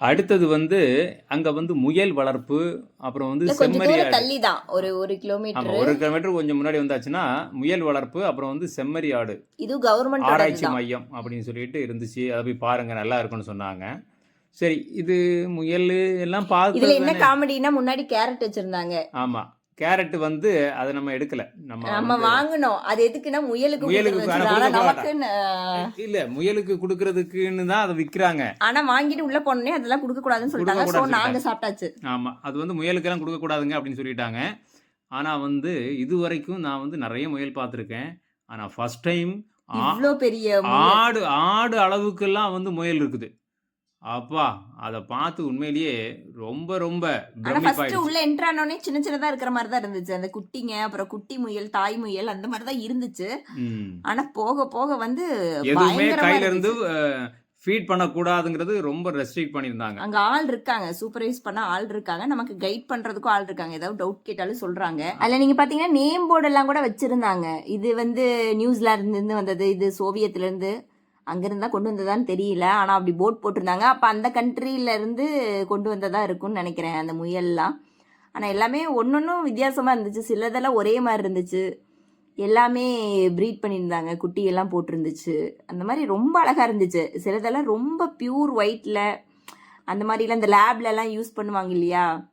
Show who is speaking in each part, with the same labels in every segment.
Speaker 1: அடுத்தது வந்து அங்க வந்து முயல் வளர்ப்பு அப்புறம் வந்து
Speaker 2: இல்ல கொஞ்சம்
Speaker 1: செம்மறி
Speaker 2: தூரம்
Speaker 1: ஆடு.
Speaker 2: தள்ளி தான் ஒரு ஒரு கிலோமீட்டர்
Speaker 1: ஒரு கிலோமீட்டர் கொஞ்சம் முன்னாடி வந்தாச்சுன்னா முயல் வளர்ப்பு அப்புறம் வந்து செம்மறி ஆடு.
Speaker 2: இது கவர்மெண்டோட
Speaker 1: ஆராய்ச்சி மையம் அப்படின்னு சொல்லிட்டு இருந்துச்சு. அதை போய் பாருங்க நல்லா இருக்கும்னு சொன்னாங்க. சரி இது முயல் எல்லாம்
Speaker 2: இதுல என்ன
Speaker 1: பார்த்து
Speaker 2: காமெடினா முன்னாடி கேரட் வச்சிருந்தாங்க.
Speaker 1: ஆமா. கேரட் வந்து அதை நம்ம எடுக்கல. நம்ம
Speaker 2: நம்ம வாங்கணும். அது எதுக்குன்னா முயலுக்கு
Speaker 1: முயலுக்கு இல்ல முயலுக்கு கொடுக்கறதுக்குன்னு தான் அதை விக்கிறாங்க.
Speaker 2: ஆனா வாங்கிட்டு உள்ள போனோடனே அதெல்லாம் கொடுக்க கூடாதுன்னு சொல்லிட்டாங்க சோ நாங்க சாப்பிட்டாச்சு.
Speaker 1: ஆமா அது வந்து முயலுக்கெல்லாம் கொடுக்க கூடாதுங்க அப்படின்னு சொல்லிட்டாங்க. ஆனா வந்து இது வரைக்கும் நான் வந்து நிறைய முயல் பார்த்துருக்கேன். ஆனா ஃபர்ஸ்ட் டைம்
Speaker 2: இவ்ளோ பெரிய.
Speaker 1: ஆடு ஆடு அளவுக்கெல்லாம் வந்து முயல் இருக்குது. அப்பா அதை பார்த்து உண்மையிலேயே ரொம்ப ரொம்ப
Speaker 2: ஃபர்ஸ்ட் உள்ள என்ட்ரு ஆனோடனே சின்ன சின்னதா இருக்கிற மாதிரி தான் இருந்துச்சு. அந்த குட்டிங்க அப்புறம் குட்டி முயல் தாய் முயல் அந்த மாதிரி தான் இருந்துச்சு. ஆனா போக போக வந்து
Speaker 1: எதுவுமே
Speaker 2: பயங்கரமா
Speaker 1: கையில இருந்து. ஃபீட் பண்ணக்கூடாதுங்கிறது ரொம்ப ரெஸ்ட்ரிக்ட் பண்ணியிருந்தாங்க.
Speaker 2: அங்க ஆள் இருக்காங்க. சூப்பர்வைஸ் பண்ண ஆள் இருக்காங்க. நமக்கு கைட் பண்றதுக்கும் ஆள் இருக்காங்க. ஏதாவது டவுட் கேட்டாலும் சொல்றாங்க. அதுல நீங்க பாத்தீங்கன்னா நேம் போர்டு எல்லாம் கூட வச்சிருந்தாங்க. இது வந்து நியூசிலாந்துல இருந்து வந்தது. இது சோவியத்ல இருந்து அங்க கொண்டு வந்ததான்னு தெரியல. ஆனா அப்படி போட் போட்டிருந்தாங்க. அப்ப அந்த கண்ட்ரில இருந்து கொண்டு வந்ததா இருக்கும்னு நினைக்கிறேன் அந்த முயல்லாம். ஆனா எல்லாமே ஒன்னொன்னும் வித்தியாசமா இருந்துச்சு. சிலதெல்லாம் ஒரே மாதிரி இருந்துச்சு. எல்லாமே ப்ரீட் பண்ணியிருந்தாங்க. குட்டியெல்லாம் போட்டிருந்துச்சு. அந்த மாதிரி ரொம்ப அழகா இருந்துச்சு. சிலதெல்லாம் ரொம்ப பியூர் ஒயிட்ல அந்த மாதிரிலாம் இந்த லேப்லலாம் யூஸ் பண்ணுவாங்க இல்லையா?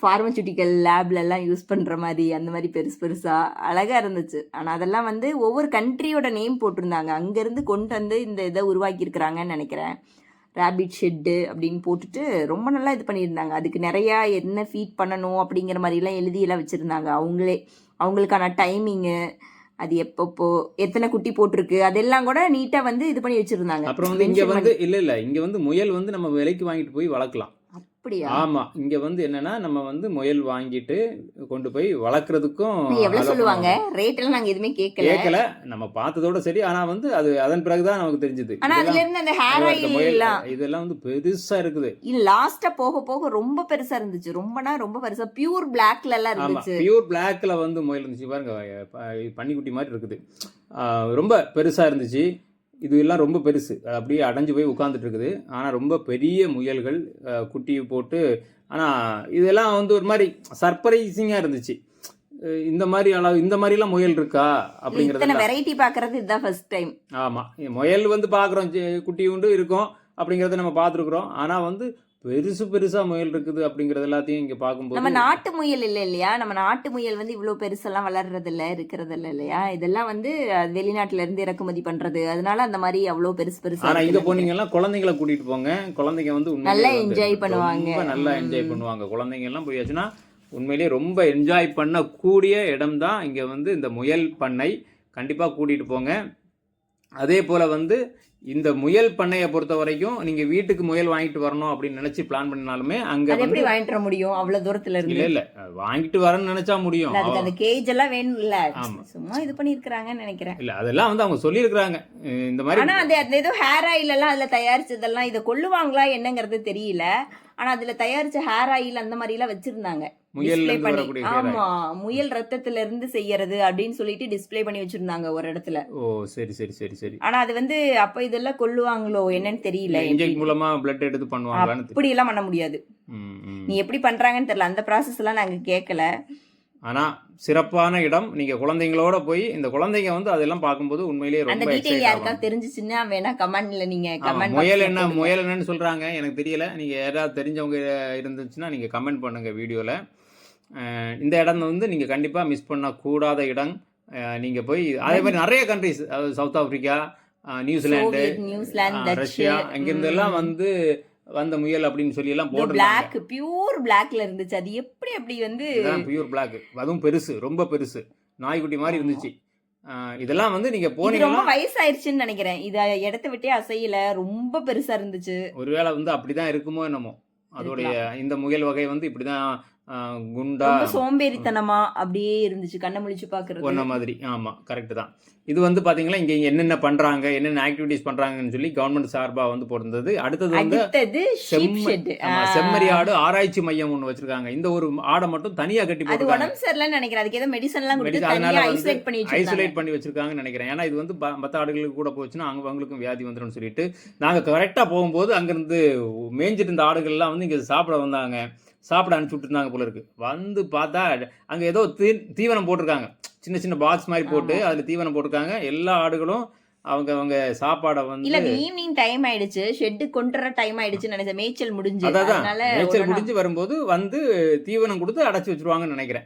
Speaker 2: ஃபார்மசூட்டிக்கல் லேப்ல எல்லாம் யூஸ் பண்ற மாதிரி அந்த மாதிரி பெருசு பெருசா அழகா இருந்துச்சு. ஆனா அதெல்லாம் வந்து ஒவ்வொரு கண்ட்ரியோட நேம் போட்டிருந்தாங்க. அங்க இருந்து கொண்டு வந்து இந்த இதை உருவாக்கி இருக்கிறாங்கன்னு நினைக்கிறேன். ரேபிட் ஷெட்டு அப்படின்னு போட்டுட்டு ரொம்ப நல்லா இது பண்ணியிருந்தாங்க. அதுக்கு நிறையா என்ன ஃபீட் பண்ணணும் அப்படிங்கிற மாதிரிலாம் எழுதியெல்லாம் வச்சுருந்தாங்க. அவங்களே அவங்களுக்கான டைமிங்கு அது எப்பப்போ எத்தனை குட்டி போட்டிருக்கு அதெல்லாம் கூட நீட்டாக வந்து இது பண்ணி வச்சுருந்தாங்க.
Speaker 1: அப்புறம் வந்து இங்க வந்து இல்ல இல்ல. இங்க வந்து முயல் வந்து நம்ம விலைக்கு வாங்கிட்டு போய் வளர்க்கலாம்.
Speaker 2: அப்படியா?
Speaker 1: ஆமா. இங்க வந்து என்னன்னா நம்ம வந்து முயல் வாங்கிட்டு கொண்டு போய் வளர்க்கறதுக்கும்
Speaker 2: எவ்வளோ
Speaker 1: allow
Speaker 2: சொல்லுவாங்க. ரேட் எல்லாம் நாங்கள் எதுவுமே கேட்கல.
Speaker 1: கேட்கல. நம்ம பார்த்ததோட சரி. ஆனா வந்து அது அதன் பிறகுதான் நமக்கு தெரிஞ்சது.
Speaker 2: ஆனா அதுல இருந்து அந்த ஹேர் ஆயில்
Speaker 1: இதெல்லாம் வந்து பெருசா இருக்குது.
Speaker 2: இல்ல லாஸ்டா போக போக ரொம்ப பெருசா இருந்துச்சு. ரொம்பனா ரொம்ப பெருசா. பியூர் பிளாக்ல எல்லாம் இருந்துச்சு.
Speaker 1: பியூர் பிளாக்ல வந்து முயல் இருந்துச்சு. பாருங்க பன்னிக்குட்டி மாதிரி இருக்குது. ரொம்ப பெருசா இருந்துச்சு. இது எல்லாம் ரொம்ப பெருசு. அது அப்படியே அடைஞ்சு போய் உட்கார்ந்துட்டு இருக்குது ஆனா ரொம்ப பெரிய முயல்கள் குட்டி போட்டு ஆனா இதெல்லாம் வந்து ஒரு மாதிரி சர்ப்ரைசிங்கா இருந்துச்சு. இந்த மாதிரி அளவு இந்த மாதிரிலாம் முயல் இருக்கா? அப்படிங்கறது
Speaker 2: வெரைட்டி பாக்குறது இதுதான் ஃபர்ஸ்ட் டைம்
Speaker 1: ஆமா. முயல் வந்து பாக்குறோம். சி- குட்டி உண்டு இருக்கும் அப்படிங்கறத நம்ம பார்த்துருக்குறோம் ஆனா வந்து பெருசு பெருசா முயல் இருக்குது அப்படிங்கறது எல்லாத்தையும் இங்க
Speaker 2: நம்ம
Speaker 1: பார்க்கும்போது
Speaker 2: நாட்டு முயல் இல்ல இல்லையா? நம்ம நாட்டு முயல் வந்து இவ்வளவு பெருசெல்லாம் வளர்றது இல்ல இருக்கிறது இல்ல இல்லையா? இதெல்லாம் வந்து வெளிநாட்டுல இருந்து இறக்குமதி பண்றது. அதனால அந்த மாதிரி அவ்வளவு பெருசு பெருசா
Speaker 1: ஆனா இங்க போனீங்கன்னா குழந்தைங்களை கூட்டிட்டு போங்க. குழந்தைங்க வந்து
Speaker 2: நல்லா enjoy பண்ணுவாங்க.
Speaker 1: நல்லா. என்ஜாய் பண்ணுவாங்க. குழந்தைங்க எல்லாம் போயாச்சுன்னா உண்மையிலேயே ரொம்ப என்ஜாய் பண்ணக்கூடிய இடம் தான் இங்க வந்து இந்த முயல் பண்ணை. கண்டிப்பா கூட்டிட்டு போங்க. அதே போல வந்து இந்த முயல் பண்ணையை பொறுத்த வரைக்கும் நீங்க வீட்டுக்கு முயல் வாங்கிட்டு வரணும் அப்படின்னு நினைச்சு பிளான் பண்ணினாலுமே அங்க
Speaker 2: எப்படி வாங்கிட்டு வர முடியும்? அவ்வளவு தூரத்துல
Speaker 1: இல்ல
Speaker 2: இருந்து
Speaker 1: இல்ல வாங்கிட்டு வரேன்னு நினைச்சா முடியும்.
Speaker 2: இல்ல, அதுக்கு அந்த கேஜ் எல்லாம் வேணும் இல்ல. சும்மா இது பண்ணிருக்காங்கன்னு நினைக்கிறேன்.
Speaker 1: இல்ல அதெல்லாம் வந்து அவங்க சொல்லியிருக்கிறாங்க. இந்த மாதிரி
Speaker 2: ஆனா அது அந்த ஏதோ ஹேர் ஆயில் எல்லாம் அதுல தயாரிச்சதெல்லாம் இதை கொள்ளுவாங்களா என்னங்கிறது தெரியல. ஆனா அதுல தயாரிச்ச ஹேர் ஆயில் அந்த மாதிரி எல்லாம் வச்சிருந்தாங்க.
Speaker 1: இருந்து
Speaker 2: பண்ணி. ஆமா முயல் ரத்தத்துல இருந்து செய்யறது அப்படின்னு சொல்லிட்டு டிஸ்ப்ளே பண்ணி வச்சிருந்தாங்க ஒரு இடத்துல.
Speaker 1: ஓ சரி சரி சரி சரி.
Speaker 2: ஆனா அது வந்து அப்ப இதெல்லாம் கொல்லுவாங்களோ என்னன்னு தெரியல
Speaker 1: இன்ஜெக்ட் மூலமா பிளட் எடுத்து தெரியல.
Speaker 2: அப்படி எல்லாம் பண்ண முடியாது. நீ எப்படி பண்றாங்கன்னு தெரியல அந்த ப்ராசஸ் எல்லாம் நாங்க கேட்கல
Speaker 1: ஆனா சிறப்பான இடம். நீங்க குழந்தைங்களோட போய் இந்த குழந்தைங்க வந்து அதெல்லாம் பார்க்கும்போது உண்மையிலேயே ரொம்ப
Speaker 2: டீடைல் யாருக்கா தெரிஞ்சுச்சுன்னா வேணா கமெண்ட்ல நீங்க கமெண்ட்
Speaker 1: முயல் என்ன முயல் என்னன்னு சொல்றாங்க. எனக்கு தெரியல. நீங்க யாராவது தெரிஞ்சவங்க இருந்துச்சுன்னா நீங்க கமெண்ட் பண்ணுங்க வீடியோல. இந்த இடம் வந்து நீங்க கண்டிப்பா மிஸ் பண்ணக்கூடாத இடம். அஹ், நீங்க போய் அதே மாதிரி நிறைய countries south Africa ah, New Zealand
Speaker 2: New Zealand
Speaker 1: ah, Russia அங்கிருந்து எல்லாம் வந்து வந்த முயல் அப்படின்னு சொல்லி எல்லாம் போட்டிருந்தாங்க.
Speaker 2: பிளாக் பியூர் பிளாக்ல இருந்துச்சு. அது எப்படி அப்படி வந்து
Speaker 1: பியூர் பிளாக் அதுவும் பெருசு ரொம்ப பெருசு. நாய்க்குட்டி மாதிரி இருந்துச்சு. இதெல்லாம் வந்து நீங்க
Speaker 2: இது ரொம்ப வயசாயிருச்சுன்னு நினைக்கிறேன். இத இடத்த விட்டே அசையல. ரொம்ப பெருசா இருந்துச்சு.
Speaker 1: ஒருவேளை வந்து அப்படிதான் இருக்குமோ என்னமோ. அதோடைய இந்த முயல் வகை வந்து இப்படிதான் குண்டா
Speaker 2: சோம்பேறித்தனமா அப்படியே இருந்துச்சு கண்ணை முழிச்சு பாக்குறது
Speaker 1: ஒன்ன மாதிரி. ஆமாம் கரெக்டு தான். இது வந்து பார்த்தீங்களா இங்கே என்னென்ன பண்ணுறாங்க என்னென்ன ஆக்டிவிட்டீஸ் பண்ணுறாங்கன்னு சொல்லி கவர்மெண்ட் சார்பாக வந்து போட்டிருந்தது அடுத்தது வந்து செம்மறி ஆடு ஆராய்ச்சி மையம் ஒன்று வச்சிருக்காங்க. இந்த ஒரு ஆடை மட்டும் தனியாக கட்டி போட்டிருக்காங்க
Speaker 2: உடம்பு சரியில்லைன்னு நினைக்கிறேன். அதுக்கு ஏதோ மெடிசன் எல்லாம் கொடுத்து
Speaker 1: Medicine அதனால
Speaker 2: ஐசோலேட் பண்ணி
Speaker 1: ஐசோலேட் பண்ணி வச்சிருக்காங்கன்னு நினைக்கிறேன். ஏன்னா இது வந்து மத்த ஆடுகளுக்கு கூட போச்சுன்னா அங்க அவங்களுக்கும் வியாதி வந்துடும் சொல்லிட்டு நாங்க கரெக்டா போகும்போது அங்கிருந்து மேய்ஞ்சிட்டு இருந்த ஆடுகள்லாம் வந்து இங்க சாப்பிட வந்தாங்க. சாப்பிட அனுப்பிச்சு விட்டுருந்தாங்க போல இருக்கு. வந்து பார்த்தா அங்க ஏதோ தீ- தீவனம் போட்டிருக்காங்க. சின்ன சின்ன பாக்ஸ் மாதிரி போட்டு அதுல தீவனம் போட்டிருக்காங்க. எல்லா ஆடுகளும் அவங்க அவங்க சாப்பாடை வந்து
Speaker 2: இல்ல ஈவினிங் டைம் ஆயிடுச்சு. ஷெட் கொண்டு வர டைம் ஆயிடுச்சு நினைச்சேன். மேய்ச்சல் முடிஞ்சு.
Speaker 1: அதான் மேய்ச்சல் முடிஞ்சு வரும்போது வந்து தீவனம் கொடுத்து அடைச்சி வச்சிருவாங்கன்னு நினைக்கிறேன்.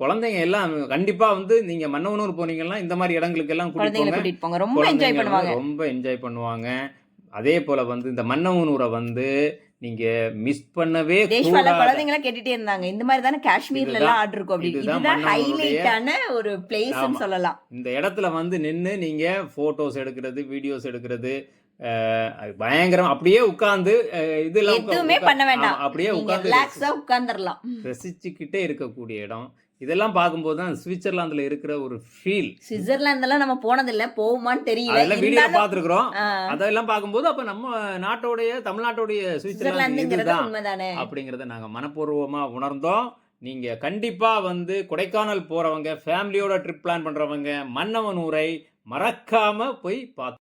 Speaker 1: குழந்தைங்க எல்லாம் கண்டிப்பா வந்து நீங்க மன்னவனூர் போனீங்கன்னா இந்த மாதிரி இடங்களுக்கு எல்லாம் கூட்டிட்டு போங்க.
Speaker 2: ரொம்ப என்ஜாய் பண்ணுவாங்க.
Speaker 1: ரொம்ப என்ஜாய் பண்ணுவாங்க. அதே போல வந்து இந்த மன்னவனூரை வந்து நீங்க மிஸ் பண்ணவே
Speaker 2: தேஷ்வால
Speaker 1: கூடாது.
Speaker 2: குழந்தைங்க எல்லாம் கேட்டுட்டே இருந்தாங்க. இந்த மாதிரி தானே காஷ்மீர்ல எல்லாம் ஆர்டர் இருக்கும் அப்படி.
Speaker 1: இதுதான்
Speaker 2: ஹைலைட்டான ஒரு பிளேஸ்னு. சொல்லலாம்.
Speaker 1: இந்த இடத்துல வந்து நின்று நீங்க போட்டோஸ் எடுக்கிறது வீடியோஸ் எடுக்கிறது பயங்கரம். அப்படியே உட்கார்ந்து இதெல்லாம்
Speaker 2: எதுவுமே பண்ண வேண்டாம்.
Speaker 1: அப்படியே உட்கார்ந்து
Speaker 2: ரிலாக்ஸா உட்கார்ந்துடலாம்.
Speaker 1: ரசிச்சுக்கிட்டே இருக்கக்கூடிய இடம். இதெல்லாம் பார்க்கும்போது தான் சுவிட்சர்லாந்துல இருக்கிற ஒரு ஃபீல்
Speaker 2: சுவிட்சர்லாந்து எல்லாம் நம்ம போனதில்ல. போகுமான்னு தெரியல.
Speaker 1: அதெல்லாம் வீடியோ பார்த்துருக்குறோம். அதெல்லாம் பார்க்கும்போது அப்ப நம்ம நாட்டோடைய தமிழ்நாட்டுடைய சுவிட்சர்லாந்து இதுதான் அப்படிங்கிறத நாங்க மனப்பூர்வமா உணர்ந்தோம். நீங்க கண்டிப்பா வந்து கொடைக்கானல் போறவங்க ஃபேமிலியோட ட்ரிப் பிளான் பண்றவங்க மன்னவனூரை மறக்காம போய் பார்த்து